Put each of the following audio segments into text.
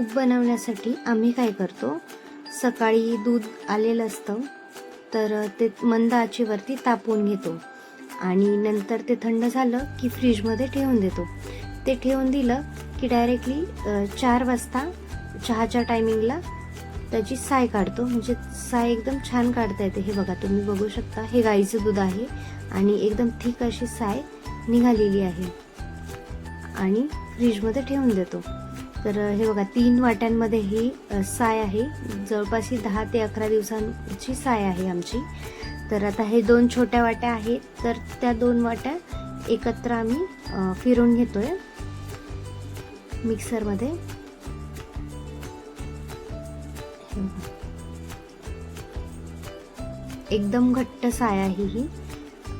Soup बनवण्यासाठी आम्ही काय करतो? सकाळी दूध आलेलं असतं तर ते मंद आचेवरती तापवून घेतो. आणि नंतर ते थंड झालं की फ्रीजमध्ये ठेवून देतो. ते ठेवून दिलं की डायरेक्टली चार वाजता चहाच्या टायमिंगला त्याची साय काढतो. म्हणजे साय एकदम छान काढता येते. हे बघा तुम्ही बघू शकता हे गाईचं दूध आहे आणि एकदम थिक अशी साय निघालेली आहे. आणि फ्रीजमध्ये ठेवून देतो. तर हे बघा तीन वाट्यांमध्ये ही साय आहे. जवळपास ही दहा ते अकरा दिवसांची साय आहे आमची. तर आता हे दोन छोट्या वाट्या आहेत. तर त्या दोन वाट्या एकत्र आम्ही फिरून घेतो घेतोय. मिक्सरमध्ये. एकदम घट्ट साय आहे ही.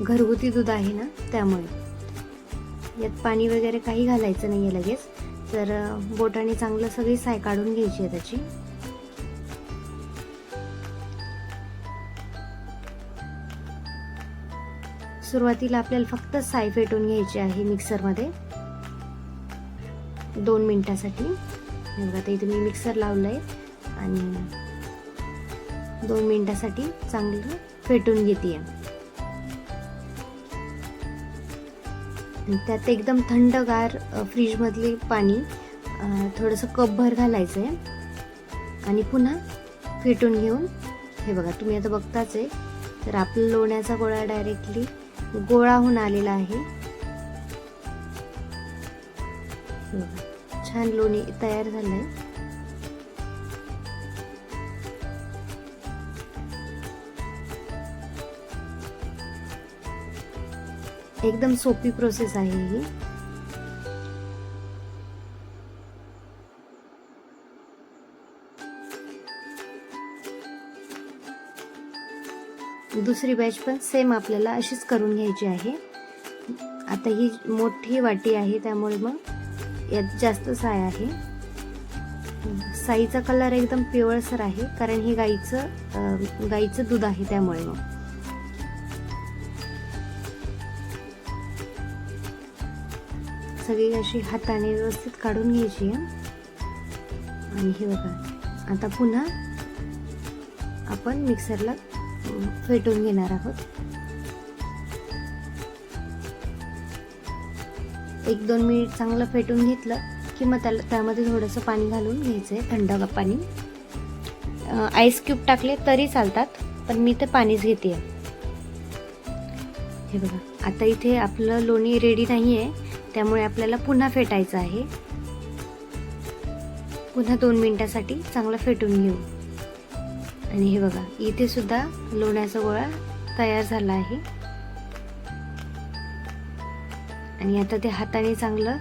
घरगुती दूध आहे ना त्यामुळे. यात पाणी वगैरे काही घालायचं नाही आहे लगेच. तर बोटाने चांगलं सगळी साय काढून घ्यायची आहे त्याची. सुरुवातीला आपल्याला फक्त साय फेटून घ्यायची आहे मिक्सरमध्ये. दोन मिनिटासाठी. बघा ते इथे मी मिक्सर लावलंय. आणि दोन मिनिटासाठी चांगलं फेटून घेते आहे त्यात एकदम थंडगार फ्रीजमधले पाणी थोडंसं कपभर घालायचं आहे आणि पुन्हा फेटून घेऊन हे बघा तुम्ही आता बघताच आहे तर आपला लोण्याचा गोळा डायरेक्टली गोळा होऊन आलेला आहे. छान लोणी तयार झालं आहे एकदम सोपी प्रोसेस आहे ही. दुसरी बॅच पण सेम आपल्याला अशीच करून घ्यायची आहे. आता ही मोठी वाटी आहे त्यामुळे मग यात जास्त साय आहे. साईचा कलर एकदम पिवळसर आहे कारण हे गाईचं गाईचं दूध आहे त्यामुळे मग. सगळी अशी हाताने व्यवस्थित काढून घ्यायची. आहे आणि हे बघा आता पुन्हा आपण मिक्सरला फेटून घेणार आहोत. एक दोन मिनिट चांगलं फेटून घेतलं की मग त्याला त्यामध्ये थोडंसं पाणी घालून घ्यायचं आहे थंड पाणी. आईस क्यूब टाकले तरी चालतात पण मी ते पाणीच घेते हे बघा आता इथे आपलं लोणी रेडी नाही आहे त्यामुळे आपल्याला पुन्हा फेटायचं आहे. पुन्हा दोन मिनिटासाठी चांगलं फेटून घेऊ. आणि हे बघा इथे सुद्धा लोण्याचा गोळा तयार झाला आहे. आणि आता ते हाताने चांगलं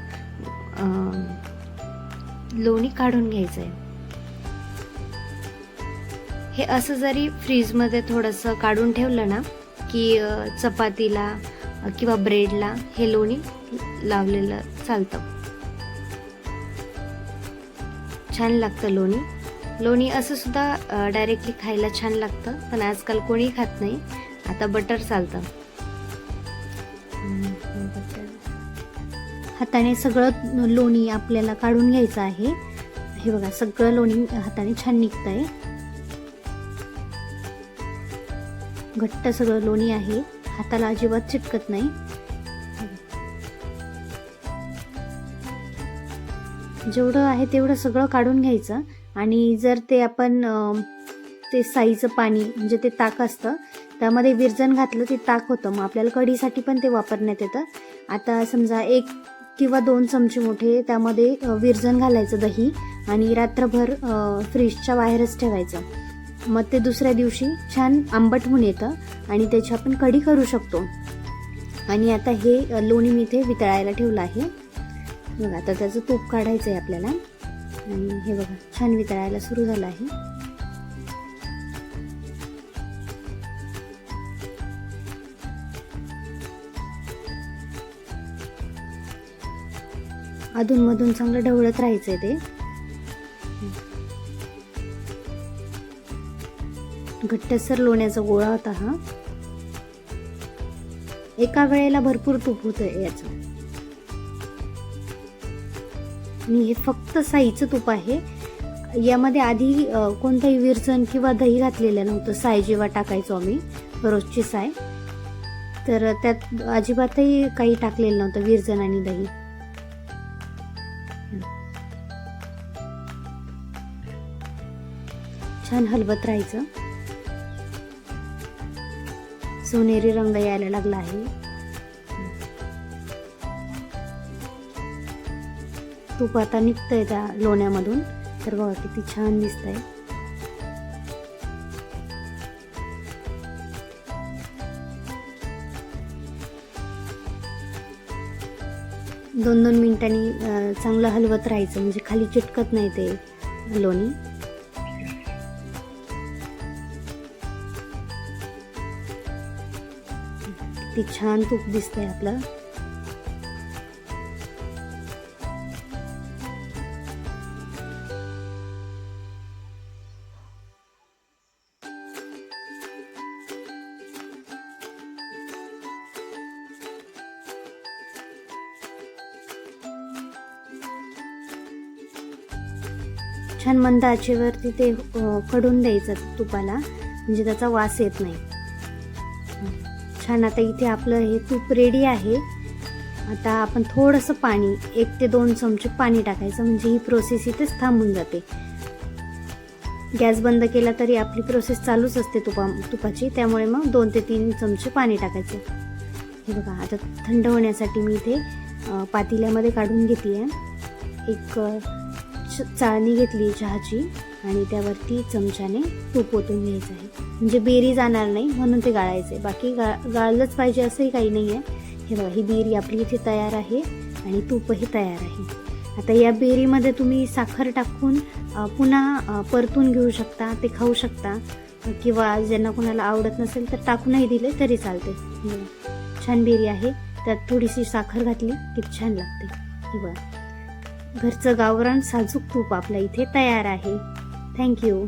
लोणी काढून घ्यायचं आहे हे असं जरी फ्रीजमध्ये थोडंसं काढून ठेवलं ना की चपातीला किंवा ब्रेडला हे लोणी लावलेलं चालतं. छान लागतं लोणी. लोणी असं सुद्धा डायरेक्टली खायला छान लागतं पण आजकाल कोणी खात नाही. आता बटर चालतं. हाताने सगळं लोणी आपल्याला काढून घ्यायचं आहे. हे बघा सगळं लोणी हाताने छान निघत आहे घट्ट सगळं लोणी आहे. हाताला अजिबात चिटकत नाही. जेवढं आहे तेवढं सगळं काढून घ्यायचं. आणि जर ते आपण ते साईचं पाणी म्हणजे ते ताक असतं त्यामध्ये विरजण घातलं ते ताक होतं. मग आपल्याला कढीसाठी पण ते वापरण्यात येतं. आता समजा एक किंवा दोन चमचे मोठे त्यामध्ये विरजन विरजण घालायचं दही आणि रात्रभर फ्रीजच्या बाहेरच ठेवायचं. मग ते दुसऱ्या दिवशी छान आंबट होऊन येतं. आणि त्याची आपण कढी करू शकतो. आणि आता हे लोणी मी इथे वितळायला ठेवलं आहे. बघा आता त्याचं तूप काढायचं आहे आपल्याला. आणि हे बघा छान वितळायला सुरू झालं आहे. अधूनमधून चांगलं ढवळत आहे ते. घट्टसर लोण्याचा गोळा होता हा. एका वेळेला भरपूर तूप होत याचं. आणि हे फक्त साईचं तूप आहे. यामध्ये आधी कोणतंही विरचण किंवा दही घातलेलं नव्हतं. साय जेव्हा टाकायचो आम्ही रोजची साय तर त्यात अजिबातही काही टाकलेलं नव्हतं विरजण आणि दही. छान हलवत राहायचं. सोनेरी रंग यायला लागला आहे. तूप आता निघतंय त्या लोण्यामधून. तर बघा किती छान दिसतंय. दोन दोन मिनिटांनी चांगलं हलवत राहायचं. म्हणजे खाली चिटकत नाही ते लोणी. ती छान तूप दिसतंय आपलं. छान मंद आचेवरती ते कडून द्यायचं तुपाला. म्हणजे त्याचा वास येत नाही. छान. आता इथे आपलं हे तूप रेडी आहे. आता आपण थोडंसं पाणी एक ते दोन चमचे पाणी टाकायचं म्हणजे ही प्रोसेस इथेच थांबून जाते. गॅस बंद केला तरी आपली प्रोसेस चालूच असते तुपा तुपाची. त्यामुळे मग दोन ते तीन चमचे पाणी टाकायचे. हे बघा आता थंड होण्यासाठी मी इथे पातेल्यामध्ये काढून घेतली आहे एक च- चाळणी घेतली चहाची आणि त्यावरती चमच्याने तूप ओतून घ्यायचं आहे. म्हणजे बेरी जाणार नाही म्हणून ते गाळायचे. बाकी गा गाळलंच पाहिजे असंही काही नाही आहे हे बघा ही बेरी आपली इथे तयार आहे आणि तूपही तयार आहे. आता या बेरीमध्ये तुम्ही साखर टाकून पुन्हा परतून घेऊ शकता ते खाऊ शकता. किंवा ज्यांना कोणाला आवडत नसेल तर टाकूनही दिले तरी चालते. छान बेरी आहे. त्यात थोडीशी साखर घातली की छान लागते. किंवा घरचं गावरान साजूक तूप आपल्या इथे तयार आहे. थँक्यू